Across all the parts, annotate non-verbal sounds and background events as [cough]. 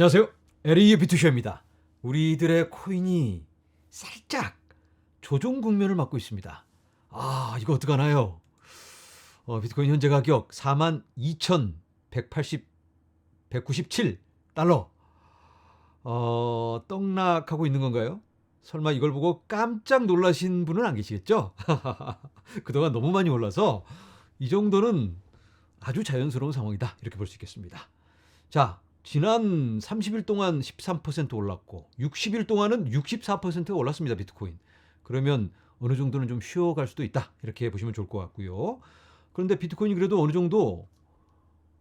안녕하세요. 에리의 비투쇼입니다. 우리들의 코인이 살짝 조종 국면을 맞고 있습니다. 아, 이거 어떡하나요? 어, 비트코인 현재 가격 42,180 197 달러. 어, 떡락하고 있는 건가요? 설마 이걸 보고 깜짝 놀라신 분은 안 계시겠죠? [laughs] 그동안 너무 많이 올라서 이 정도는 아주 자연스러운 상황이다. 이렇게 볼 수 있겠습니다. 자, 지난 30일 동안 13% 올랐고 60일 동안은 64%가 올랐습니다. 비트코인. 그러면 어느 정도는 좀 쉬어갈 수도 있다. 이렇게 보시면 좋을 것 같고요. 그런데 비트코인이 그래도 어느 정도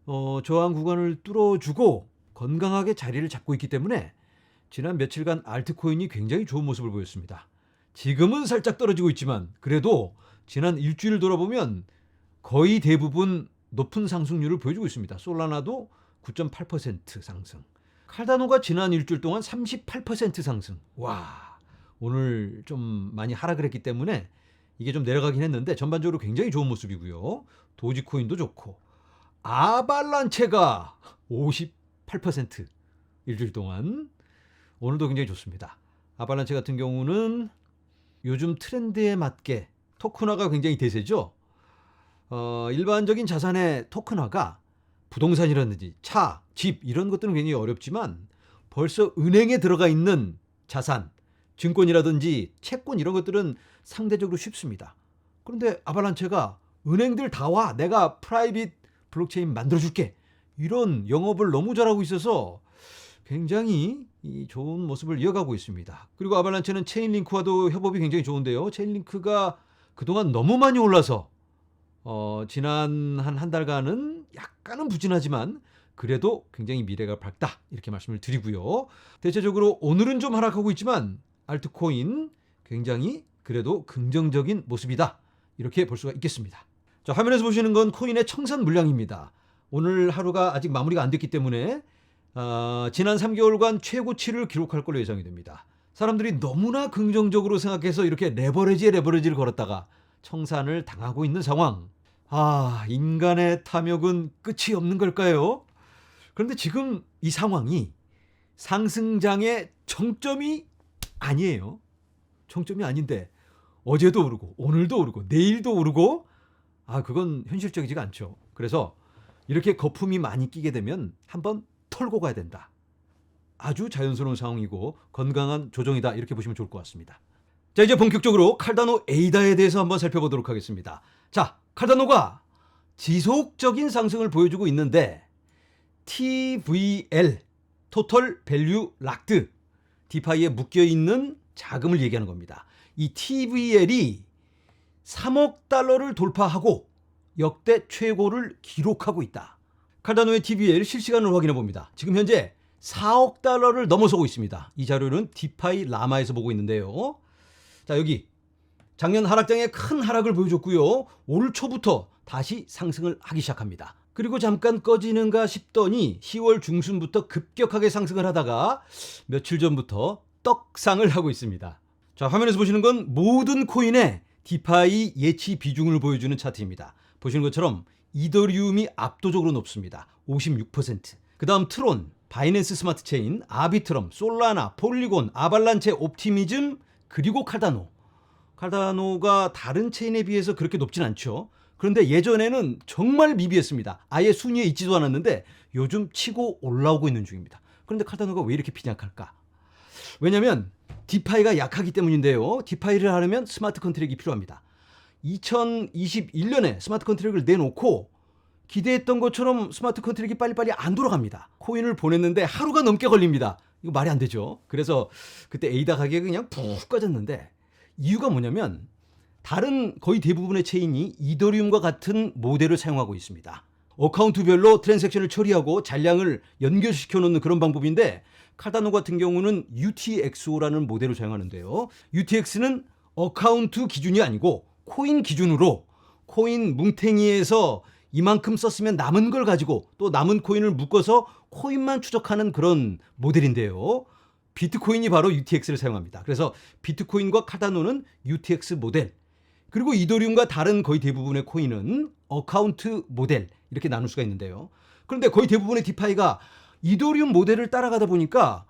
어, 저항 구간을 뚫어주고 건강하게 자리를 잡고 있기 때문에 지난 며칠간 알트코인이 굉장히 좋은 모습을 보였습니다. 지금은 살짝 떨어지고 있지만 그래도 지난 일주일 돌아보면 거의 대부분 높은 상승률을 보여주고 있습니다. 솔라나도 9.8% 상승. 칼다노가 지난 일주일 동안 38% 상승. 와, 오늘 좀 많이 하락을 했기 때문에 이게 좀 내려가긴 했는데 전반적으로 굉장히 좋은 모습이고요. 도지코인도 좋고 아발란체가 58% 일주일 동안 오늘도 굉장히 좋습니다. 아발란체 같은 경우는 요즘 트렌드에 맞게 토큰화가 굉장히 대세죠. 어, 일반적인 자산의 토큰화가 부동산이라든지 차, 집 이런 것들은 굉장히 어렵지만 벌써 은행에 들어가 있는 자산, 증권이라든지 채권 이런 것들은 상대적으로 쉽습니다. 그런데 아발란체가 은행들 다 와. 내가 프라이빗 블록체인 만들어줄게. 이런 영업을 너무 잘하고 있어서 굉장히 이 좋은 모습을 이어가고 있습니다. 그리고 아발란체는 체인링크와도 협업이 굉장히 좋은데요. 체인링크가 그동안 너무 많이 올라서 어, 지난 한 한 달간은 약간은 부진하지만 그래도 굉장히 미래가 밝다 이렇게 말씀을 드리고요. 대체적으로 오늘은 좀 하락하고 있지만 알트코인 굉장히 그래도 긍정적인 모습이다 이렇게 볼 수가 있겠습니다. 자 화면에서 보시는 건 코인의 청산 물량입니다. 오늘 하루가 아직 마무리가 안 됐기 때문에 어, 지난 3개월간 최고치를 기록할 걸로 예상이 됩니다. 사람들이 너무나 긍정적으로 생각해서 이렇게 레버리지에 레버리지를 걸었다가 청산을 당하고 있는 상황. 아, 인간의 탐욕은 끝이 없는 걸까요? 그런데 지금 이 상황이 상승장의 정점이 아니에요. 정점이 아닌데 어제도 오르고 오늘도 오르고 내일도 오르고 아, 그건 현실적이지가 않죠. 그래서 이렇게 거품이 많이 끼게 되면 한번 털고 가야 된다. 아주 자연스러운 상황이고 건강한 조정이다. 이렇게 보시면 좋을 것 같습니다. 자, 이제 본격적으로 칼다노 에이다에 대해서 한번 살펴보도록 하겠습니다. 자, 칼다노가 지속적인 상승을 보여주고 있는데 TVL 토털 밸류 락드 디파이에 묶여 있는 자금을 얘기하는 겁니다. 이 TVL이 3억 달러를 돌파하고 역대 최고를 기록하고 있다. 칼다노의 TVL 실시간으로 확인해 봅니다. 지금 현재 4억 달러를 넘어서고 있습니다. 이 자료는 디파이 라마에서 보고 있는데요. 자, 여기 작년 하락장에 큰 하락을 보여줬고요. 올 초부터 다시 상승을 하기 시작합니다. 그리고 잠깐 꺼지는가 싶더니 10월 중순부터 급격하게 상승을 하다가 며칠 전부터 떡상을 하고 있습니다. 자, 화면에서 보시는 건 모든 코인의 디파이 예치 비중을 보여주는 차트입니다. 보시는 것처럼 이더리움이 압도적으로 높습니다. 56%. 그 다음 트론, 바이낸스 스마트 체인, 아비트럼, 솔라나, 폴리곤, 아발란체, 옵티미즘, 그리고 칼다노. 칼다노가 다른 체인에 비해서 그렇게 높진 않죠. 그런데 예전에는 정말 미비했습니다. 아예 순위에 있지도 않았는데 요즘 치고 올라오고 있는 중입니다. 그런데 칼다노가 왜 이렇게 빈약할까? 왜냐면 디파이가 약하기 때문인데요. 디파이를 하려면 스마트 컨트랙이 필요합니다. 2021년에 스마트 컨트랙을 내놓고 기대했던 것처럼 스마트 컨트랙이 빨리빨리 안 돌아갑니다. 코인을 보냈는데 하루가 넘게 걸립니다. 이거 말이 안 되죠. 그래서 그때 에이다 가격이 그냥 푹 꺼졌는데 이유가 뭐냐면 다른 거의 대부분의 체인이 이더리움과 같은 모델을 사용하고 있습니다. 어카운트별로 트랜잭션을 처리하고 잔량을 연결시켜 놓는 그런 방법인데 카다노 같은 경우는 UTXO라는 모델을 사용하는데요. UTX는 어카운트 기준이 아니고 코인 기준으로 코인 뭉탱이에서 이만큼 썼으면 남은 걸 가지고 또 남은 코인을 묶어서 코인만 추적하는 그런 모델인데요. 비트코인이 바로 UTX를 사용합니다. 그래서 비트코인과 카다노는 UTX 모델, 그리고 이더리움과 다른 거의 대부분의 코인은 어카운트 모델 이렇게 나눌 수가 있는데요. 그런데 거의 대부분의 디파이가 이더리움 모델을 따라가다 보니까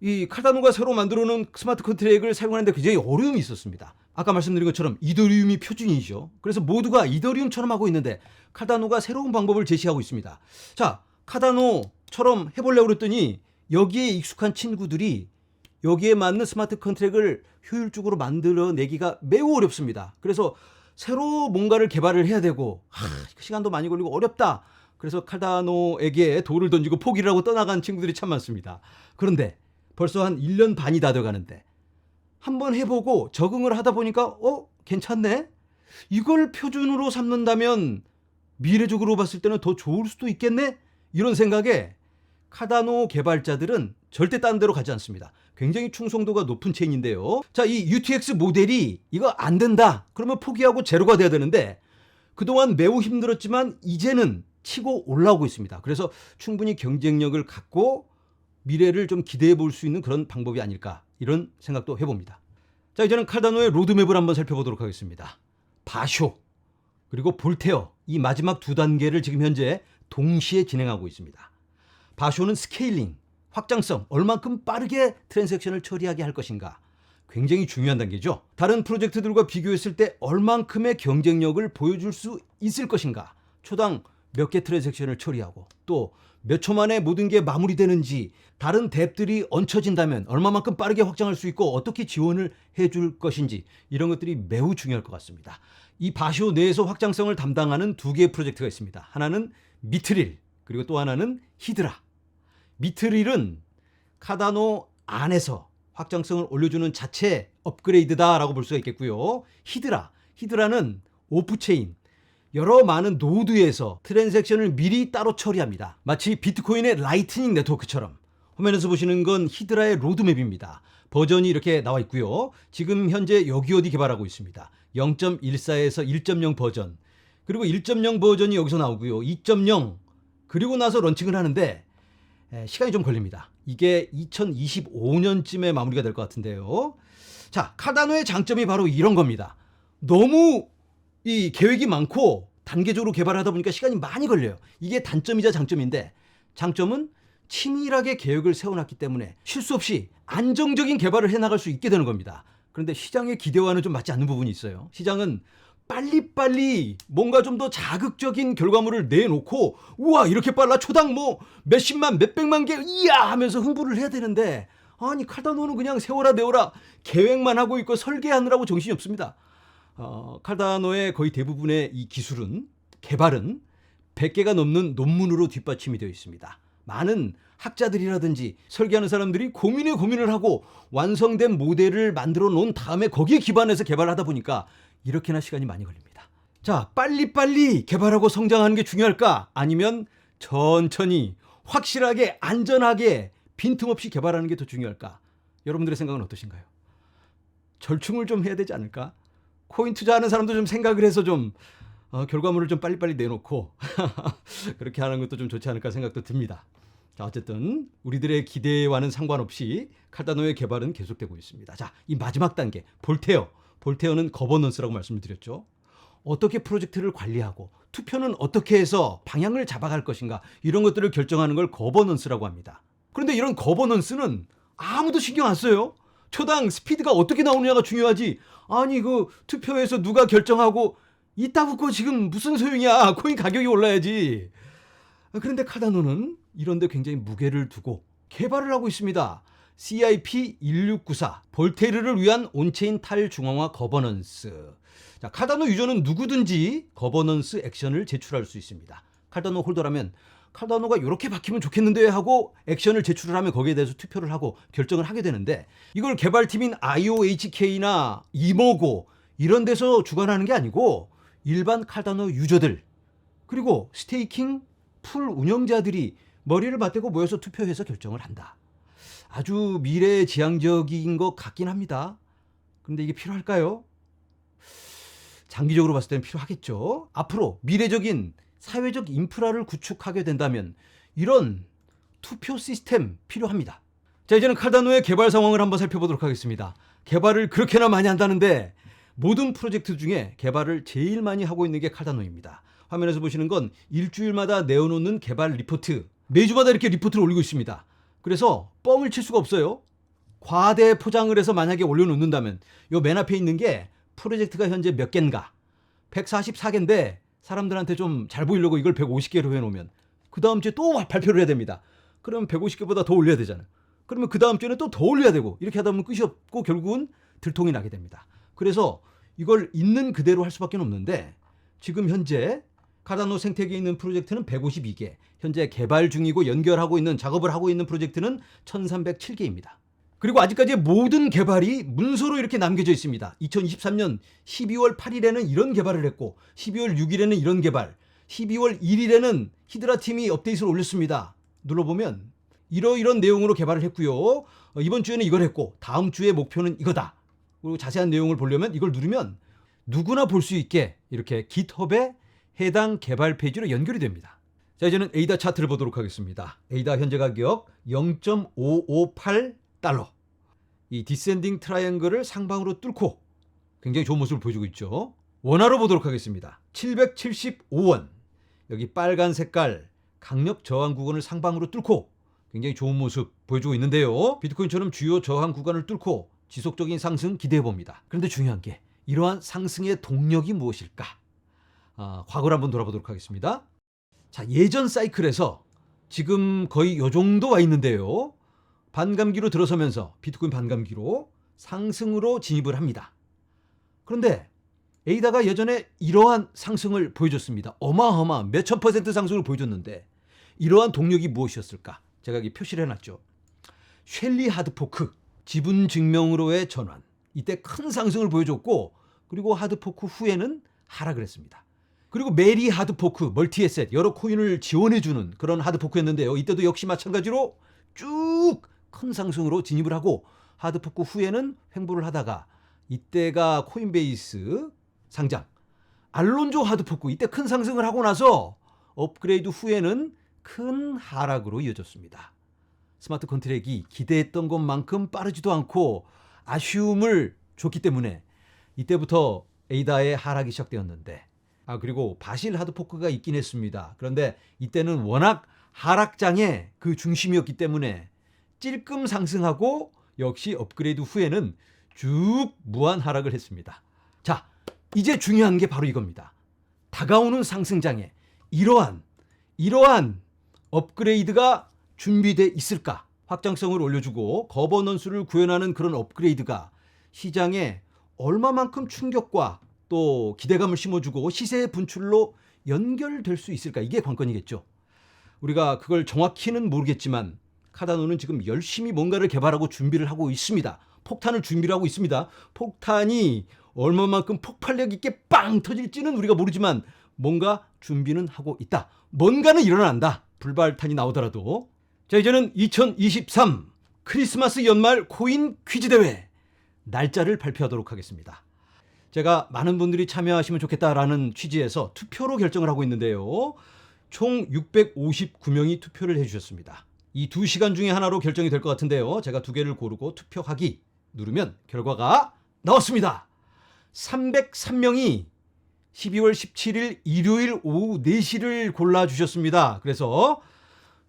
이 카다노가 새로 만들어 놓은 스마트 컨트랙을 사용하는데 굉장히 어려움이 있었습니다. 아까 말씀드린 것처럼 이더리움이 표준이죠. 그래서 모두가 이더리움처럼 하고 있는데 카다노가 새로운 방법을 제시하고 있습니다. 자, 카다노처럼 해보려고 그랬더니 여기에 익숙한 친구들이 여기에 맞는 스마트 컨트랙을 효율적으로 만들어내기가 매우 어렵습니다. 그래서 새로 뭔가를 개발을 해야 되고 하, 시간도 많이 걸리고 어렵다. 그래서 카다노에게 돌을 던지고 포기를 하고 떠나간 친구들이 참 많습니다. 그런데 벌써 한 1년 반이 다 돼가는데 한번 해보고 적응을 하다 보니까 어 괜찮네. 이걸 표준으로 삼는다면 미래적으로 봤을 때는 더 좋을 수도 있겠네. 이런 생각에 카다노 개발자들은 절대 딴 데로 가지 않습니다. 굉장히 충성도가 높은 체인인데요. 자, 이 UTX 모델이 이거 안 된다. 그러면 포기하고 제로가 돼야 되는데 그동안 매우 힘들었지만 이제는 치고 올라오고 있습니다. 그래서 충분히 경쟁력을 갖고 미래를 좀 기대해 볼 수 있는 그런 방법이 아닐까 이런 생각도 해봅니다. 자, 이제는 카다노의 로드맵을 한번 살펴보도록 하겠습니다. 바쇼 그리고 볼테어 이 마지막 두 단계를 지금 현재 동시에 진행하고 있습니다. 바쇼는 스케일링, 확장성, 얼만큼 빠르게 트랜잭션을 처리하게 할 것인가. 굉장히 중요한 단계죠. 다른 프로젝트들과 비교했을 때 얼만큼의 경쟁력을 보여줄 수 있을 것인가. 초당 몇 개 트랜잭션을 처리하고 또 몇 초 만에 모든 게 마무리되는지 다른 뎁들이 얹혀진다면 얼마만큼 빠르게 확장할 수 있고 어떻게 지원을 해줄 것인지 이런 것들이 매우 중요할 것 같습니다. 이 바쇼 내에서 확장성을 담당하는 두 개의 프로젝트가 있습니다. 하나는 미트릴 그리고 또 하나는 히드라. 미트릴은 카다노 안에서 확장성을 올려주는 자체 업그레이드다라고 볼 수가 있겠고요. 히드라, 히드라는 오프체인 여러 많은 노드에서 트랜잭션을 미리 따로 처리합니다. 마치 비트코인의 라이트닝 네트워크처럼 화면에서 보시는 건 히드라의 로드맵입니다. 버전이 이렇게 나와 있고요. 지금 현재 여기 어디 개발하고 있습니다. 0.14에서 1.0 버전 그리고 1.0 버전이 여기서 나오고요. 2.0 그리고 나서 런칭을 하는데 에, 시간이 좀 걸립니다. 이게 2025년쯤에 마무리가 될 것 같은데요. 자, 카다노의 장점이 바로 이런 겁니다. 너무 이 계획이 많고 단계적으로 개발하다 보니까 시간이 많이 걸려요. 이게 단점이자 장점인데 장점은 치밀하게 계획을 세워놨기 때문에 실수 없이 안정적인 개발을 해나갈 수 있게 되는 겁니다. 그런데 시장의 기대와는 좀 맞지 않는 부분이 있어요. 시장은 빨리빨리 뭔가 좀 더 자극적인 결과물을 내놓고 우와 이렇게 빨라 초당 뭐 몇십만 몇백만 개 이야 하면서 흥부를 해야 되는데 아니 칼다노는 그냥 세워라 내워라 계획만 하고 있고 설계하느라고 정신이 없습니다. 어, 칼다노의 거의 대부분의 이 기술은 개발은 100개가 넘는 논문으로 뒷받침이 되어 있습니다. 많은 학자들이라든지 설계하는 사람들이 고민에 고민을 하고 완성된 모델을 만들어 놓은 다음에 거기에 기반해서 개발하다 보니까 이렇게나 시간이 많이 걸립니다. 자, 빨리빨리 개발하고 성장하는 게 중요할까? 아니면 천천히 확실하게 안전하게 빈틈없이 개발하는 게 더 중요할까? 여러분들의 생각은 어떠신가요? 절충을 좀 해야 되지 않을까? 코인 투자하는 사람도 좀 생각을 해서 좀 어, 결과물을 좀 빨리빨리 내놓고 [laughs] 그렇게 하는 것도 좀 좋지 않을까 생각도 듭니다. 자, 어쨌든 우리들의 기대와는 상관없이 카다노의 개발은 계속되고 있습니다. 자, 이 마지막 단계 볼테어. 볼테어는 거버넌스라고 말씀을 드렸죠. 어떻게 프로젝트를 관리하고 투표는 어떻게 해서 방향을 잡아갈 것인가 이런 것들을 결정하는 걸 거버넌스라고 합니다. 그런데 이런 거버넌스는 아무도 신경 안 써요. 초당 스피드가 어떻게 나오느냐가 중요하지. 아니 그 투표에서 누가 결정하고 이따붙고 지금 무슨 소용이야. [laughs] 코인 가격이 올라야지. 그런데 카다노는 이런데 굉장히 무게를 두고 개발을 하고 있습니다. CIP 1694 볼테르를 위한 온체인 탈중앙화 거버넌스. 자, 카다노 유저는 누구든지 거버넌스 액션을 제출할 수 있습니다. 카다노 홀더라면 카다노가 이렇게 바뀌면 좋겠는데 하고 액션을 제출을 하면 거기에 대해서 투표를 하고 결정을 하게 되는데 이걸 개발팀인 IOHK나 이모고 이런 데서 주관하는 게 아니고 일반 카다노 유저들 그리고 스테이킹 풀 운영자들이 머리를 맞대고 모여서 투표해서 결정을 한다. 아주 미래지향적인 것 같긴 합니다. 근데 이게 필요할까요? 장기적으로 봤을 때는 필요하겠죠. 앞으로 미래적인 사회적 인프라를 구축하게 된다면 이런 투표 시스템 필요합니다. 자, 이제는 카다노의 개발 상황을 한번 살펴보도록 하겠습니다. 개발을 그렇게나 많이 한다는데 모든 프로젝트 중에 개발을 제일 많이 하고 있는 게 카다노입니다. 화면에서 보시는 건 일주일마다 내어놓는 개발 리포트 매주마다 이렇게 리포트를 올리고 있습니다. 그래서 뻥을 칠 수가 없어요. 과대 포장을 해서 만약에 올려놓는다면 요 맨 앞에 있는 게 프로젝트가 현재 몇 개인가 144개인데 사람들한테 좀 잘 보이려고 이걸 150개로 해놓으면 그 다음 주에 또 발표를 해야 됩니다. 그러면 150개보다 더 올려야 되잖아요. 그러면 그 다음 주에는 또 더 올려야 되고 이렇게 하다 보면 끝이 없고 결국은 들통이 나게 됩니다. 그래서 이걸 있는 그대로 할 수밖에 없는데 지금 현재 카다노 생태계에 있는 프로젝트는 152개, 현재 개발 중이고 연결하고 있는 작업을 하고 있는 프로젝트는 1307개입니다. 그리고 아직까지 모든 개발이 문서로 이렇게 남겨져 있습니다. 2023년 12월 8일에는 이런 개발을 했고 12월 6일에는 이런 개발, 12월 1일에는 히드라 팀이 업데이트를 올렸습니다. 눌러보면 이러이런 내용으로 개발을 했고요. 어, 이번 주에는 이걸 했고 다음 주에 목표는 이거다. 그리고 자세한 내용을 보려면 이걸 누르면 누구나 볼 수 있게 이렇게 GitHub에 해당 개발 페이지로 연결이 됩니다. 자, 이제는 에이다 차트를 보도록 하겠습니다. 에이다 현재 가격 0.558 달러. 이 디센딩 트라이앵글을 상방으로 뚫고 굉장히 좋은 모습을 보여주고 있죠. 원화로 보도록 하겠습니다. 775원. 여기 빨간 색깔 강력 저항 구간을 상방으로 뚫고 굉장히 좋은 모습 보여주고 있는데요. 비트코인처럼 주요 저항 구간을 뚫고 지속적인 상승 기대해 봅니다. 그런데 중요한 게 이러한 상승의 동력이 무엇일까? 아, 과거를 한번 돌아보도록 하겠습니다. 자, 예전 사이클에서 지금 거의 요 정도 와 있는데요. 반감기로 들어서면서 비트코인 반감기로 상승으로 진입을 합니다. 그런데 에이다가 예전에 이러한 상승을 보여줬습니다. 어마어마한 몇천 퍼센트 상승을 보여줬는데 이러한 동력이 무엇이었을까? 제가 여기 표시를 해놨죠. 쉘리 하드포크 지분 증명으로의 전환. 이때 큰 상승을 보여줬고 그리고 하드포크 후에는 하락을 했습니다. 그리고 메리 하드포크 멀티에셋 여러 코인을 지원해주는 그런 하드포크였는데요. 이때도 역시 마찬가지로 쭉 큰 상승으로 진입을 하고 하드포크 후에는 횡보를 하다가 이때가 코인베이스 상장 알론조 하드포크 이때 큰 상승을 하고 나서 업그레이드 후에는 큰 하락으로 이어졌습니다. 스마트 컨트랙이 기대했던 것만큼 빠르지도 않고 아쉬움을 줬기 때문에 이때부터 에이다의 하락이 시작되었는데 아 그리고 바실 하드포크가 있긴 했습니다. 그런데 이때는 워낙 하락장의 그 중심이었기 때문에 찔끔 상승하고 역시 업그레이드 후에는 쭉 무한 하락을 했습니다. 자, 이제 중요한 게 바로 이겁니다. 다가오는 상승장에 이러한 이러한 업그레이드가 준비돼 있을까? 확장성을 올려주고 거버넌스를 구현하는 그런 업그레이드가 시장에 얼마만큼 충격과 또 기대감을 심어주고 시세 분출로 연결될 수 있을까? 이게 관건이겠죠. 우리가 그걸 정확히는 모르겠지만 카다노는 지금 열심히 뭔가를 개발하고 준비를 하고 있습니다. 폭탄을 준비를 하고 있습니다. 폭탄이 얼마만큼 폭발력 있게 빵 터질지는 우리가 모르지만 뭔가 준비는 하고 있다. 뭔가는 일어난다. 불발탄이 나오더라도. 자, 이제는 2023 크리스마스 연말 코인 퀴즈 대회 날짜를 발표하도록 하겠습니다. 제가 많은 분들이 참여하시면 좋겠다라는 취지에서 투표로 결정을 하고 있는데요. 총 659명이 투표를 해주셨습니다. 이 두 시간 중에 하나로 결정이 될 것 같은데요. 제가 두 개를 고르고 투표하기 누르면 결과가 나왔습니다. 303명이 12월 17일 일요일 오후 4시를 골라주셨습니다. 그래서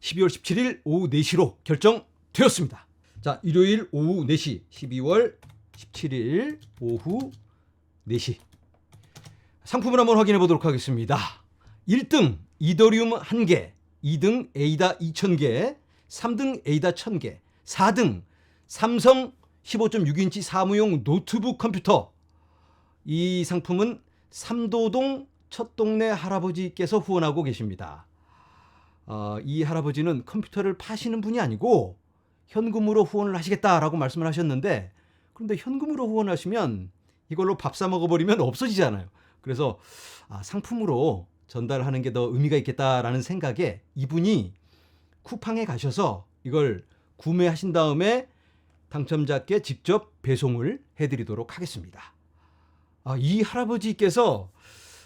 12월 17일 오후 4시로 결정되었습니다. 자, 일요일 오후 4시, 12월 17일 오후 4시. 상품을 한번 확인해 보도록 하겠습니다. 1등 이더리움 1개, 2등 에이다 2000개, 3등 에이다 1000개, 4등 삼성 15.6인치 사무용 노트북 컴퓨터. 이 상품은 삼도동 첫 동네 할아버지께서 후원하고 계십니다. 어, 이 할아버지는 컴퓨터를 파시는 분이 아니고 현금으로 후원을 하시겠다라고 말씀을 하셨는데 그런데 현금으로 후원하시면 이걸로 밥 사 먹어버리면 없어지잖아요. 그래서 아, 상품으로 전달하는 게 더 의미가 있겠다라는 생각에 이분이 쿠팡에 가셔서 이걸 구매하신 다음에 당첨자께 직접 배송을 해드리도록 하겠습니다. 아, 이 할아버지께서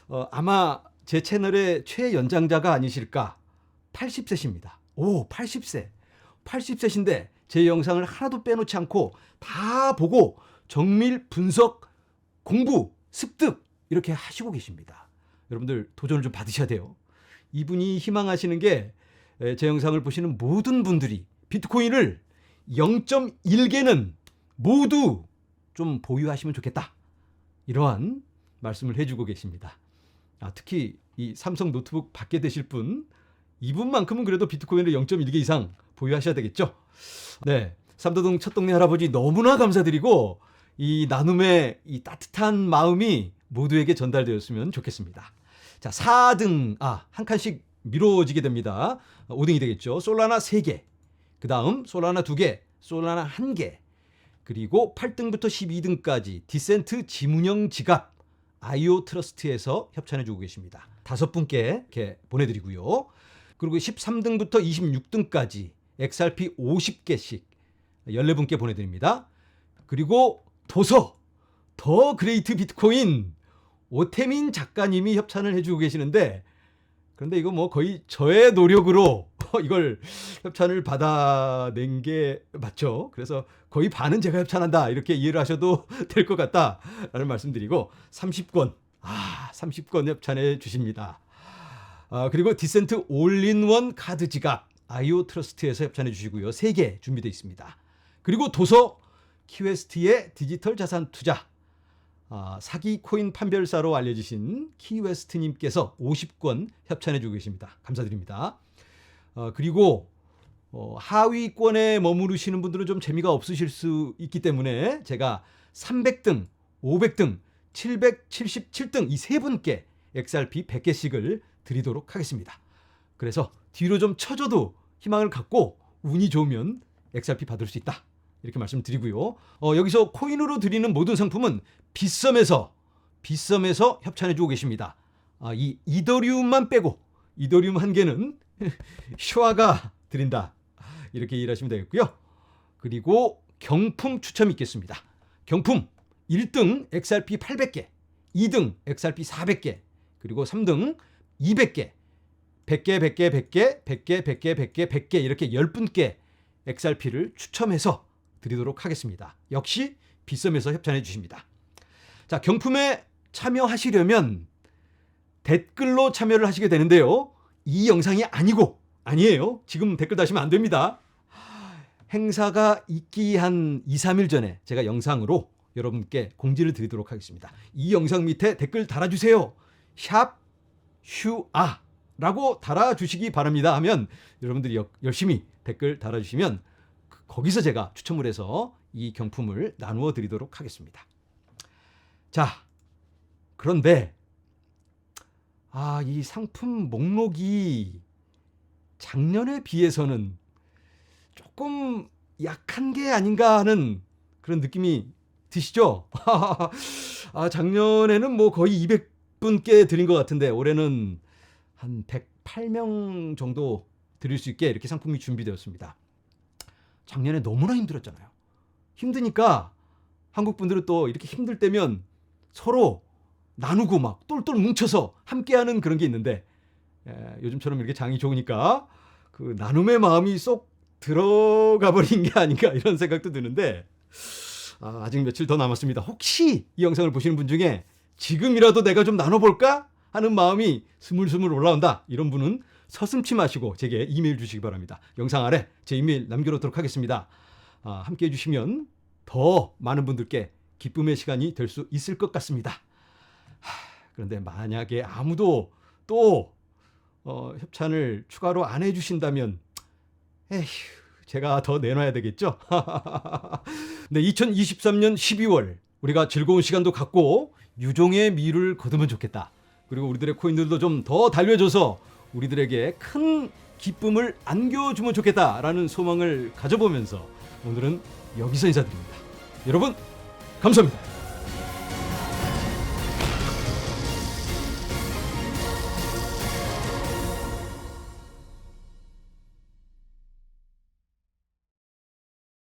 어, 아마 제 채널의 최연장자가 아니실까 80세십니다. 오, 80세. 80세신데 제 영상을 하나도 빼놓지 않고 다 보고 정밀 분석, 공부, 습득 이렇게 하시고 계십니다. 여러분들 도전을 좀 받으셔야 돼요. 이분이 희망하시는 게 에, 제 영상을 보시는 모든 분들이 비트코인을 0.1개는 모두 좀 보유하시면 좋겠다. 이러한 말씀을 해주고 계십니다. 아, 특히 이 삼성 노트북 받게 되실 분 이분만큼은 그래도 비트코인을 0.1개 이상 보유하셔야 되겠죠. 네, 삼도동 첫 동네 할아버지 너무나 감사드리고 이 나눔의 이 따뜻한 마음이 모두에게 전달되었으면 좋겠습니다. 자, 4등 아, 한 칸씩 미뤄지게 됩니다. 5등이 되겠죠. 솔라나 3개. 그 다음 솔라나 2개, 솔라나 1개. 그리고 8등부터 12등까지 디센트 지문형 지갑 아이오 트러스트에서 협찬해 주고 계십니다. 다섯 분께 이렇게 보내드리고요. 그리고 13등부터 26등까지 XRP 50개씩 14분께 보내드립니다. 그리고 도서 더 그레이트 비트코인 오태민 작가님이 협찬을 해주고 계시는데 그런데 이거 뭐 거의 저의 노력으로 [laughs] 이걸 협찬을 받아낸 게 맞죠. 그래서 거의 반은 제가 협찬한다 이렇게 이해를 하셔도 [laughs] 될 것 같다라는 말씀드리고 30권 아 30권 협찬해 주십니다. 아, 그리고 디센트 올인원 카드 지갑 아이오 트러스트에서 협찬해 주시고요. 3개 준비되어 있습니다. 그리고 도서 키웨스트의 디지털 자산 투자 아, 사기 코인 판별사로 알려주신 키웨스트님께서 50권 협찬해 주고 계십니다. 감사드립니다. 어, 그리고 어, 하위권에 머무르시는 분들은 좀 재미가 없으실 수 있기 때문에 제가 300등, 500등, 777등 이 세 분께 XRP 100개씩을 드리도록 하겠습니다. 그래서 뒤로 좀 쳐줘도 희망을 갖고 운이 좋으면 XRP 받을 수 있다. 이렇게 말씀드리고요. 어, 여기서 코인으로 드리는 모든 상품은 빗썸에서 빗썸에서 협찬해주고 계십니다. 아, 이 이더리움만 빼고 이더리움 한 개는 [laughs] 슈아가 드린다. 이렇게 이해하시면 되겠고요. 그리고 경품 추첨이 있겠습니다. 경품 1등 XRP 800개, 2등 XRP 400개, 그리고 3등 200개, 100개, 100개, 100개, 100개, 100개, 100개, 100개 이렇게 10분께 XRP를 추첨해서 드리도록 하겠습니다. 역시 비썸에서 협찬해 주십니다. 자, 경품에 참여하시려면 댓글로 참여를 하시게 되는데요. 이 영상이 아니고 아니에요. 지금 댓글 다시면 안 됩니다. 행사가 있기 한 2, 3일 전에 제가 영상으로 여러분께 공지를 드리도록 하겠습니다. 이 영상 밑에 댓글 달아주세요. 샵 슈아 라고 달아주시기 바랍니다 하면 여러분들이 여- 열심히 댓글 달아주시면 그- 거기서 제가 추첨을 해서 이 경품을 나누어 드리도록 하겠습니다. 자, 그런데 아, 이 상품 목록이 작년에 비해서는 조금 약한 게 아닌가 하는 그런 느낌이 드시죠? [laughs] 아, 작년에는 뭐 거의 200분께 드린 것 같은데 올해는 한 108명 정도 드릴 수 있게 이렇게 상품이 준비되었습니다. 작년에 너무나 힘들었잖아요. 힘드니까 한국 분들은 또 이렇게 힘들 때면 서로 나누고 막 똘똘 뭉쳐서 함께하는 그런 게 있는데 에, 요즘처럼 이렇게 장이 좋으니까 그 나눔의 마음이 쏙 들어가 버린 게 아닌가 이런 생각도 드는데 아, 아직 며칠 더 남았습니다. 혹시 이 영상을 보시는 분 중에 지금이라도 내가 좀 나눠볼까 하는 마음이 스물스물 올라온다 이런 분은 서슴치 마시고 제게 이메일 주시기 바랍니다. 영상 아래 제 이메일 남겨놓도록 하겠습니다. 아, 함께 해주시면 더 많은 분들께 기쁨의 시간이 될 수 있을 것 같습니다. 하, 그런데 만약에 아무도 또 어, 협찬을 추가로 안 해주신다면 에휴 제가 더 내놔야 되겠죠. [laughs] 네, 2023년 12월 우리가 즐거운 시간도 갖고 유종의 미를 거두면 좋겠다. 그리고 우리들의 코인들도 좀 더 달려줘서 우리들에게 큰 기쁨을 안겨주면 좋겠다라는 소망을 가져보면서 오늘은 여기서 인사드립니다. 여러분 감사합니다.